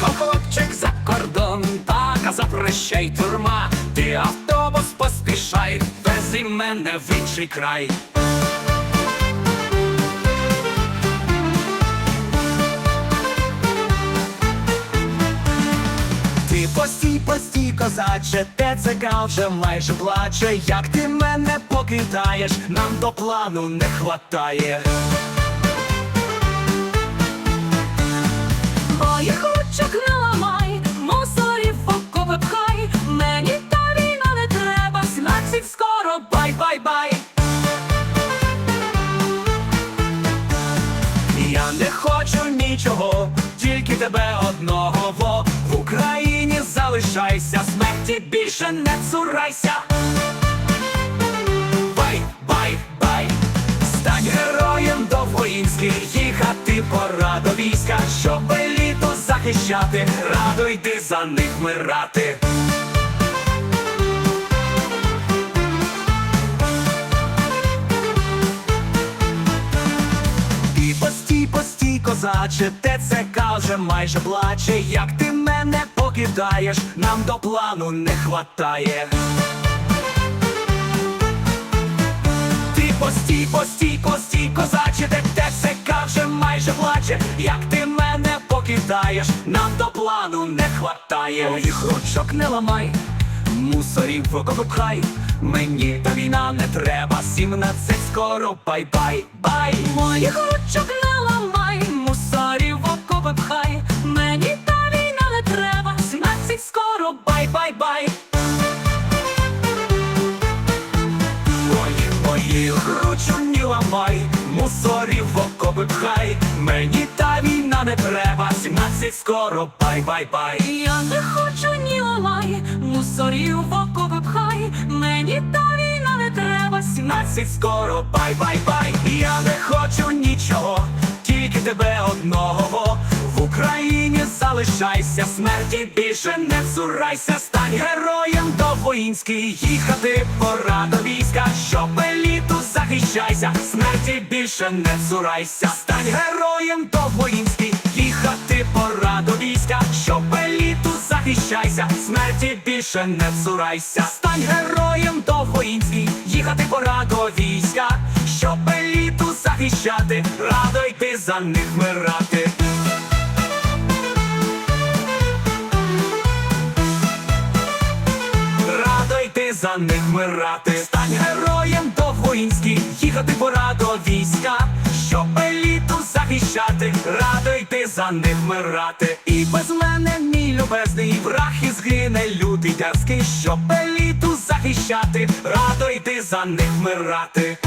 хлопчик за кордон, така запрещай тюрма, ти автобус поспішай, і мене в інший край. Постій, постій, козаче, ТЦК вже майже плаче, як ти мене покидаєш, нам до плану не хватає. Скоро Бай-бай-бай. Я не хочу нічого, тільки тебе одного во в Україні залишайся, смерті більше не цурайся. Бай, бай, бай, стань героєм до воїнських, їхати пора до війська, щоб еліту захищати, радо йди за них мирати. Козаче, ТЦК вже майже плаче. Як ти мене покидаєш, нам до плану не хватає. Ти постій, постій, постій, козаче, де те ТЦК вже майже плаче. Як ти мене покидаєш, нам до плану не хватає. Моїх ручок не ламай, мусорів в. Мені та війна не треба, сімнадцять скоро бай-бай, бай. моїх ручок не Мої ручу не ламай, мусорів в окопи пхай. Мені та війна не треба, сімнадцять скоро бай-бай-бай. Я не хочу ні ламай, мусорів в окопи пхай. Мені та війна не треба, Сімнадцять скоро бай-бай-бай. Я не хочу нічого, тільки тебе одного. В Україні залишайся, смерті більше не цурайся. Стань героєм до воїнський, їхати пора до війська, захищайся, смерті більше не цурайся. Стань героєм до воїнський, їхати пора до війська, щоб еліту захищайся, смерті більше не цурайся. Стань героєм до воїнський, їхати пора до війська, щоб еліту захищати, радо йти за них мирати. Радо йти за них мирати. Захищати, радо йти за них мирати. І без мене, мій любезний враг і згине лютий дерзкий, щоб еліту захищати, радо йти за них мирати.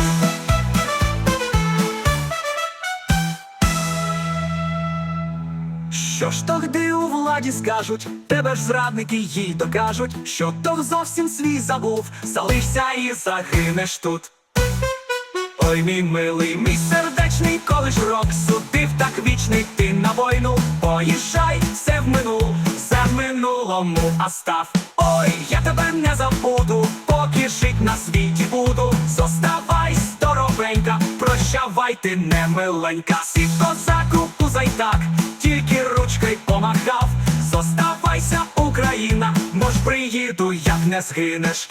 Що ж тогди у владі скажуть, тебе ж зрадники їй докажуть, що то зовсім свій забув, залишся і загинеш тут. Ой, мій милий, мій сердечний, коли ж рок судив так вічний ти на війну. Поїжджай, все в минул, все в минулому, а став. Ой, я тебе не забуду, поки жить на світі буду. Зоставай, здоровенька, прощавай ти не миленька. Сів козаку, кузай так, тільки ручкой помахав. Зоставайся, Україна, мож приїду, як не згинеш.